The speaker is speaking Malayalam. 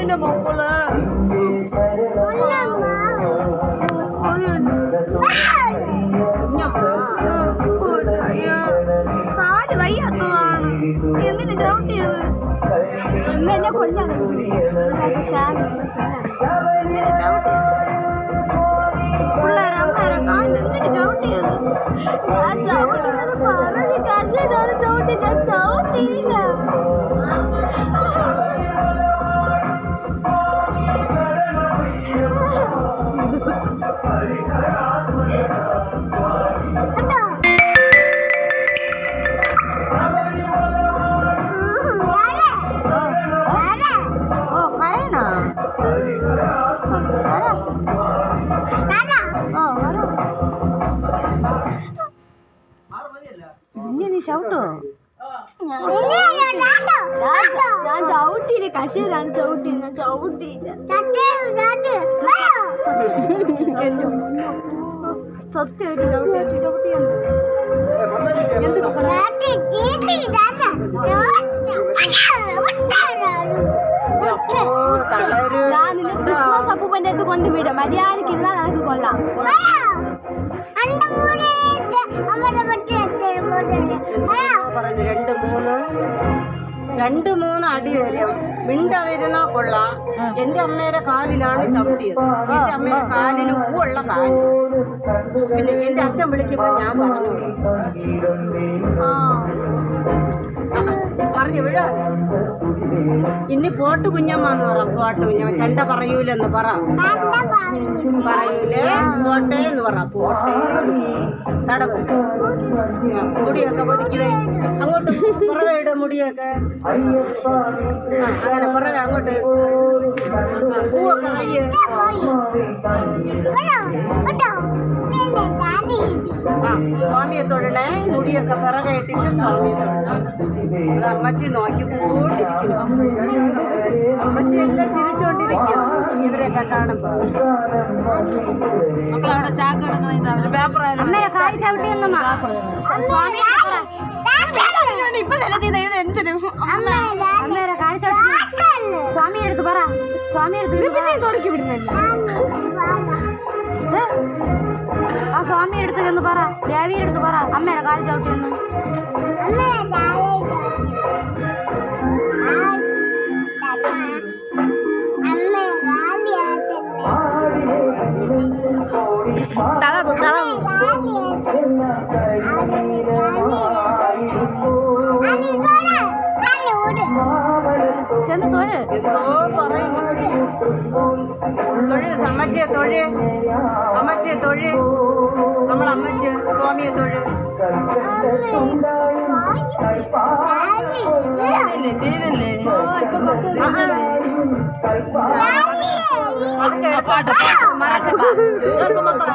എന്റെ മക്കൾ കാൽ വയ്യാത്തതാണ് എന്തിനു ചവിട്ടിയത് എന്നെ കൊല്ലാൻ എന്തിനു ഇനി നീ ചവിട്ടോ? ഞാൻ ചവിട്ടിയില്ല. കശീലാണ് ചവിട്ടി ഞാൻ ചവിട്ടിയില്ല. എന്റെ സത്യമായിട്ട് ചവിട്ടി ചവിട്ടിയാണ് ഞാൻ നിന്നെ ക്രിസ്മസ് അപ്പൂപ്പന്റെ അടുത്ത് കൊണ്ടുവിടും മര്യാദയ്ക്ക് ഇരുന്നാൽ നിനക്ക് കൊള്ളാം. രണ്ട് മൂന്ന് അടി വരും മിണ്ടാതിരുന്നാ കൊള്ളാം. എന്റെ അമ്മയുടെ കാലിലാണ് ചവിട്ടിയത്. എന്റെ അമ്മയുടെ കാലിന് ഉള്ള കാൽ. പിന്നെ എന്റെ അച്ഛൻ വിളിക്കുമ്പോ ഞാൻ പറഞ്ഞു ആ. പറഞ്ഞു വിടാ. ഇനി പോട്ട് കുഞ്ഞമ്മ പറ പോട്ട് കുഞ്ഞമ്മ. ചണ്ട പറയൂലെന്ന് പറ. പറയൂലേ? പോട്ടെ എന്ന് പറ പോട്ടെ. തടവ്. മുടിയൊക്കെ പൊതിക്കുവേ. അങ്ങോട്ട് പുറകെ ഇട മുടിയൊക്കെ. അങ്ങനെ പുറകെ അങ്ങോട്ട്. പൂവൊക്കെ കയ്യ്. ആ സ്വാമിയെ തൊഴിലേ മുടിയൊക്കെ പിറകെ ഇട്ടിട്ട് സ്വാമിയെ തൊഴില അത് അമ്മച്ചി നോക്കി പോണ്ടിരിക്കുന്നു അമ്മച്ചി എല്ലാം ചിരിച്ചോണ്ടിരിക്കുന്നു ഇവരെയൊക്കെ കാണുമ്പോ മക്കളവിടെ ചാക്ക് കിടക്കണ ഇതാണ് പേപ്പർ അമ്മയെ കാലി ചവിട്ടിയെന്നമ്മ സ്വാമി ഇപ്പൊ എന്തിനും അമ്മേരെ കാലി ചവിട്ടി സ്വാമി എടുത്ത് പറ സ്വാമി എടുത്ത് തുടക്കി വിടുന്നില്ല வீடு தந்து பாரா என் வீடு எடுத்து பாரா அம்மையில காலேஜ் அவுட்டு என்ன தளவு தளவு தொழில் சமைச்ச தொழில் పాట మరాఠీ పాట